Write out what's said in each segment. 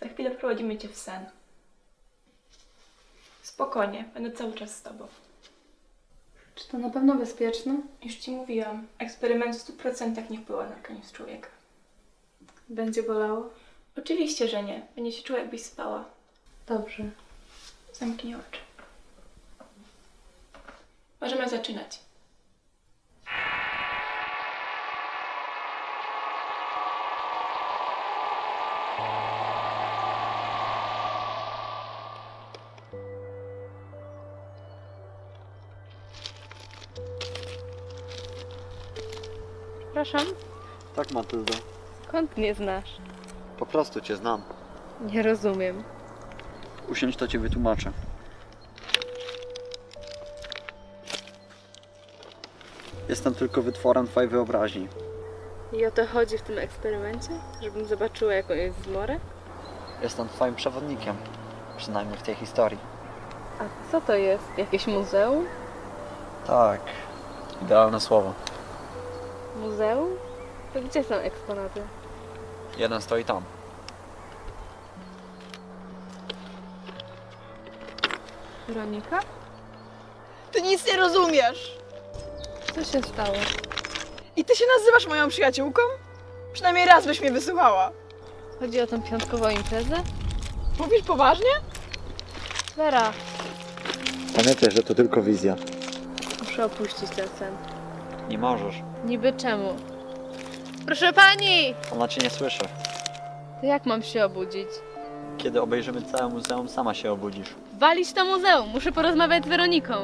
Za chwilę wprowadzimy cię w sen. Spokojnie, będę cały czas z tobą. Czy to na pewno bezpieczne? Już ci mówiłam, eksperyment w 100% nie wpływa na organizm człowieka. Będzie bolało? Oczywiście, że nie. Będzie się czuła, jakbyś spała. Dobrze. Zamknij oczy. Możemy zaczynać. Przepraszam, Tak, Matyldo. skąd mnie znasz? Po prostu cię znam. Nie rozumiem. Usiądź, to ci wytłumaczę. Jestem tylko wytworem twojej wyobraźni. I o to chodzi w tym eksperymencie? Żebym zobaczyła, jaką jest zmorę? Jestem twoim przewodnikiem. Przynajmniej w tej historii. A co to jest? Jakieś muzeum? Tak. Idealne słowo. Muzeum? To gdzie są eksponaty? Jeden stoi tam. Weronika? Ty nic nie rozumiesz! Co się stało? I ty się nazywasz moją przyjaciółką? Przynajmniej raz byś mnie wysłuchała. Chodzi o tą piątkową imprezę? Mówisz poważnie? Wera, Pamiętaj, że to tylko wizja. muszę opuścić ten sen. Nie możesz. Niby czemu? Proszę pani! Ona cię nie słyszy. To jak mam się obudzić? Kiedy obejrzymy całe muzeum, sama się obudzisz. Walić to muzeum! Muszę porozmawiać z Weroniką.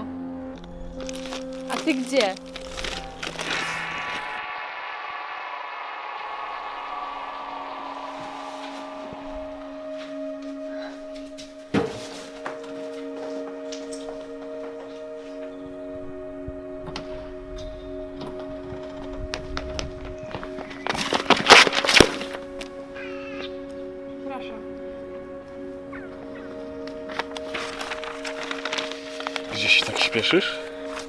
A ty gdzie? Gdzie się tak śpieszysz?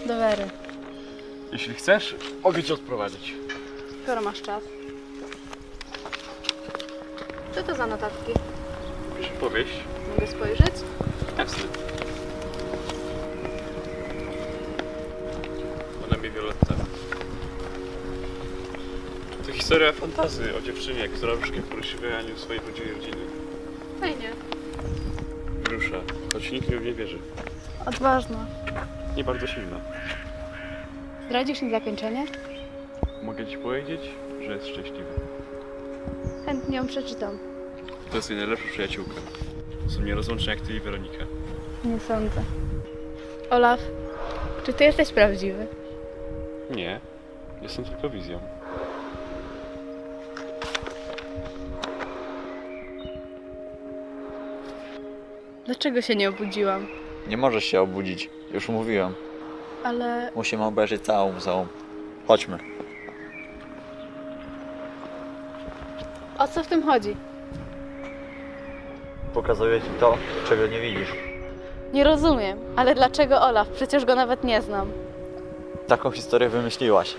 Do Wery. Jeśli chcesz, mogę cię odprowadzić. Skoro masz czas. Co to za notatki? Piszę powieść. Mogę spojrzeć? Jasne. Ona mnie Violetta. To historia fantazy o dziewczynie, która rusza w poryszywianiu swojej rodziny. Fajnie. Rusza, choć nikt mi nie wierzy. Odważna. Nie bardzo silna. Zdradzisz mi zakończenie? Mogę ci powiedzieć, że jest szczęśliwa. Chętnie ją przeczytam. To jest jej najlepsza przyjaciółka. Są nierozłączne jak ty i Weronika. Nie sądzę. Olaf, czy ty jesteś prawdziwy? Nie, jestem tylko wizją. Dlaczego się nie obudziłam? Nie możesz się obudzić. Już mówiłem. Ale Musimy obejrzeć całe muzeum. Chodźmy. o co w tym chodzi? Pokazuję ci to, czego nie widzisz. Nie rozumiem. Ale dlaczego Olaf? Przecież go nawet nie znam. Taką historię wymyśliłaś.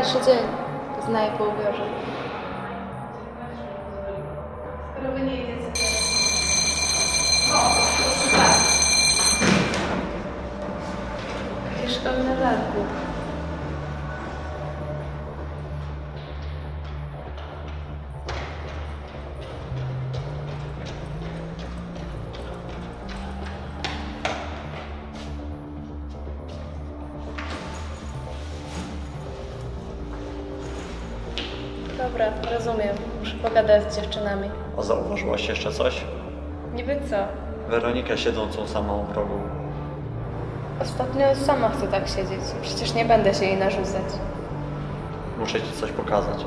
Wczorajszy dzień. Znaję po ubiorze. Skoro Dobra, rozumiem. Muszę pogadać z dziewczynami. A zauważyłaś jeszcze coś? Niby co? Weronikę siedzącą samą w rogu. Ostatnio sama chcę tak siedzieć. Przecież nie będę się jej narzucać. Muszę ci coś pokazać.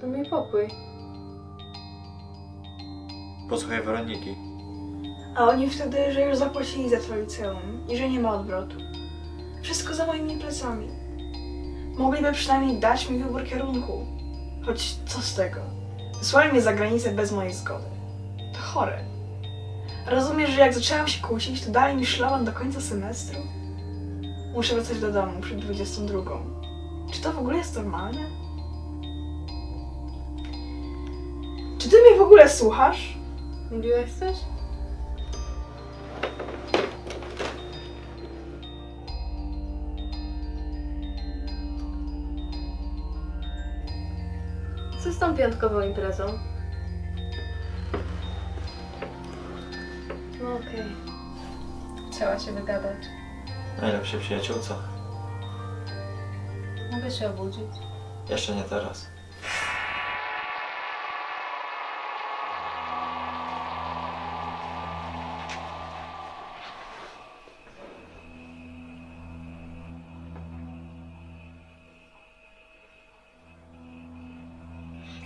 To mój pokój. Posłuchaj Weroniki. A oni wtedy, że już zapłacili za to liceum i że nie ma odwrotu. Wszystko za moimi plecami. Mogliby przynajmniej dać mi wybór kierunku. Choć co z tego? Wysłali mnie za granicę bez mojej zgody. To chore. Rozumiesz, że jak zaczęłam się kłócić, to dali mi szlaban do końca semestru? Muszę wracać do domu przed 22. Czy to w ogóle jest normalne? Czy ty mnie w ogóle słuchasz? Mówiłeś coś? Co z tą piątkową imprezą? No okej. Chciała się wygadać. Najlepszej przyjaciółce. Mogę się obudzić. Jeszcze nie teraz.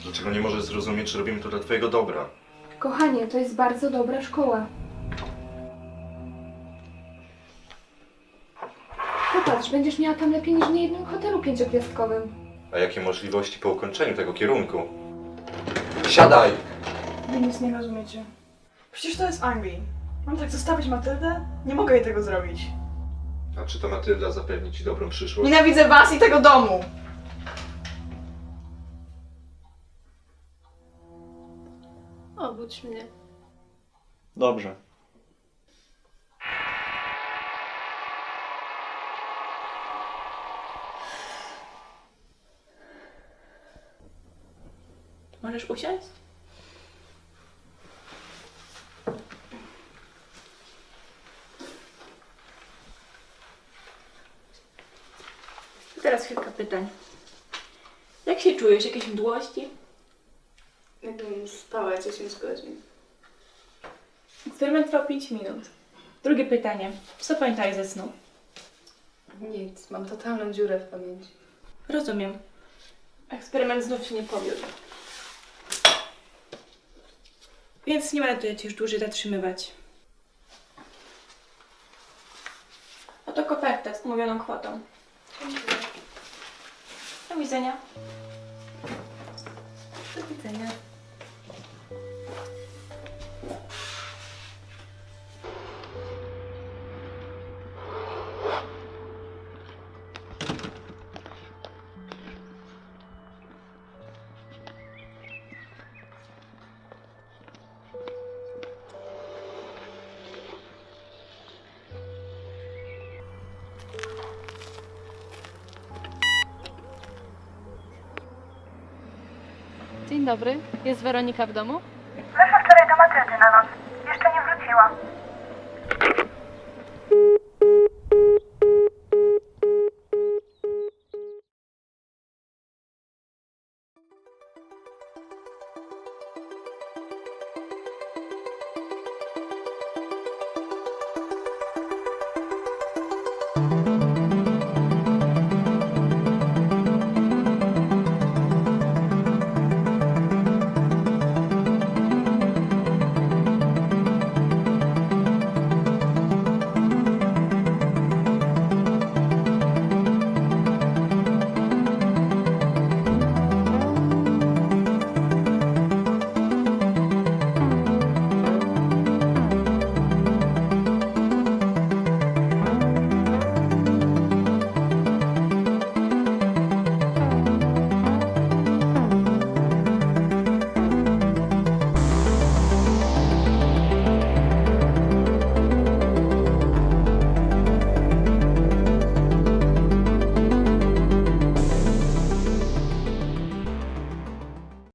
Dlaczego nie możesz zrozumieć, że robimy to dla twojego dobra? Kochanie, to jest bardzo dobra szkoła. Popatrz, będziesz miała tam lepiej niż w niejednym hotelu pięciogwiazdkowym. A jakie możliwości po ukończeniu tego kierunku? Siadaj! Wy nic nie rozumiecie. Przecież to jest Angli. Mam tak zostawić Matyldę? Nie mogę jej tego zrobić. A czy to Matylda zapewni ci dobrą przyszłość? Nienawidzę was i tego domu! Obudź mnie. Dobrze. Możesz usiąść? Teraz kilka pytań. Jak się czujesz? Jakieś mdłości? Jakbym spała 10 godzin. Eksperyment trwał 5 minut. Drugie pytanie. Co pamiętaj ze snu? Nic, mam totalną dziurę w pamięci. Rozumiem. Eksperyment znów się nie powiódł. Więc nie będę cię już dłużej zatrzymywać. Oto koperta z umówioną kwotą. Do widzenia. Do widzenia. Dzień dobry. Jest Weronika w domu?